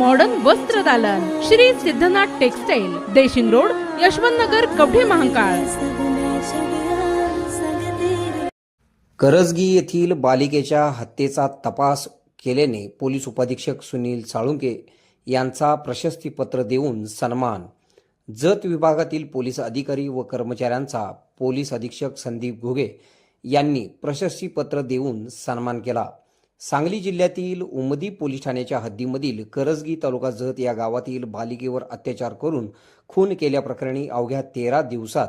Modern वस्त्र दालन. Shri Siddhanath textile Deshing road Yashwant Nagar Kavathe Mahankal. Karajgi येथील बालिकेच्या हत्येचा तपास केल्याने पोलीस उपाधीक्षक सुनील साळुंके यांचा प्रशस्तीपत्र देऊन सन्मान. जत विभागातील पोलीस अधिकारी व कर्मचाऱ्यांचा पोलीस अधीक्षक संदीप घुगे यांनी प्रशस्तीपत्र देऊन सन्मान केला. सांगली जिल्ह्यातील उमदी पोलीस ठाण्याच्या हद्दीमधील करजगी तालुका जत या गावातील बालिकेवर अत्याचार करून खून केल्याप्रकरणी अवघ्या तेरा दिवसात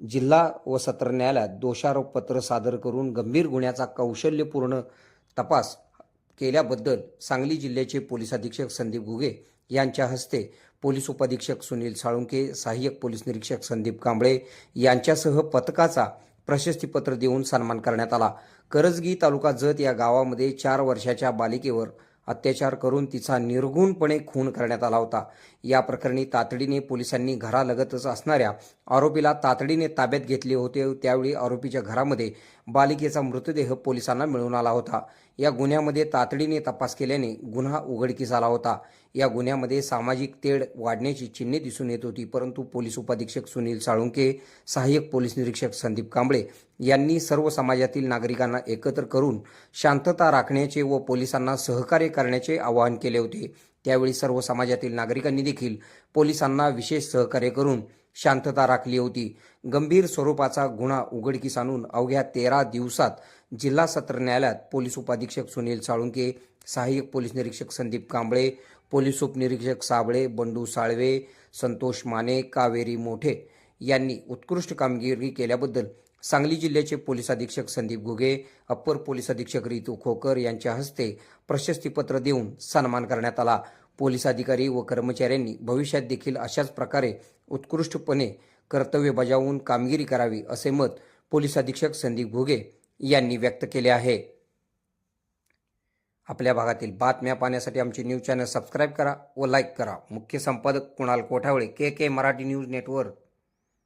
जिल्हा व सत्र न्यायालयात दोषारोपपत्र सादर करून गंभीर गुन्ह्याचा कौशल्यपूर्ण तपास केल्याबद्दल सांगली जिल्ह्याचे पोलीस अधीक्षक संदीप घुगे यांच्या हस्ते पोलीस उपअधीक्षक सुनील साळुंके सहाय्यक पोलीस निरीक्षक संदीप कांबळे यांच्यासह पथकाचा प्रशस्तीपत्र देऊन सन्मान करण्यात आला. करजगी तालुका जत या गावामध्ये चार वर्षाच्या बालिकेवर अत्याचार करून तिचा निर्गुणपणे खून करण्यात आला होता. या प्रकरणी तातडीने पोलिसांनी घरालगतच असणाऱ्या आरोपीला तातडीने ताब्यात घेतले होते. त्यावेळी आरोपीच्या घरामध्ये बालिकेचा मृतदेह पोलिसांना मिळून आला होता. या गुन्ह्यामध्ये तातडीने तपास केल्याने गुन्हा उघडकीस आला होता. या गुन्ह्यामध्ये सामाजिक तेढ वाढण्याची चिन्हे दिसून येत होती परंतु पोलीस उपाधीक्षक सुनील साळुंके सहाय्यक पोलीस निरीक्षक संदीप कांबळे यांनी सर्व समाजातील नागरिकांना एकत्र करून शांतता राखण्याचे व पोलिसांना सहकार्य करण्याचे आवाहन केले होते. त्यावेळी सर्व समाजातील नागरिकांनी देखील पोलिसांना विशेष सहकार्य करून शांतता राखली होती. गंभीर स्वरूपाचा गुन्हा उघडकीस आणून अवघ्या तेरा दिवसात जिल्हा सत्र न्यायालयात पोलीस उपाधीक्षक सुनील साळुंके सहाय्यक पोलीस निरीक्षक संदीप कांबळे पोलीस उपनिरीक्षक साबळे बंडू साळवे संतोष माने कावेरी मोठे यांनी उत्कृष्ट कामगिरी केल्याबद्दल सांगली जिल्ह्याचे पोलीस अधीक्षक संदीप घुगे अप्पर पोलीस अधीक्षक रितू खोकर यांच्या हस्ते प्रशस्तीपत्र देऊन सन्मान करण्यात आला. पोलीस अधिकारी व कर्मचाऱ्यांनी भविष्यात देखील अशाच प्रकारे उत्कृष्टपणे कर्तव्य बजावून कामगिरी करावी असे मत पोलीस अधीक्षक संदीप घुगे यांनी व्यक्त केले आहे. आपल्या भागातील बातम्या पाहण्यासाठी आमचे न्यूज चॅनल सबस्क्राईब करा व लाईक करा. मुख्य संपादक Kunal Kothawale K K Marathi news network.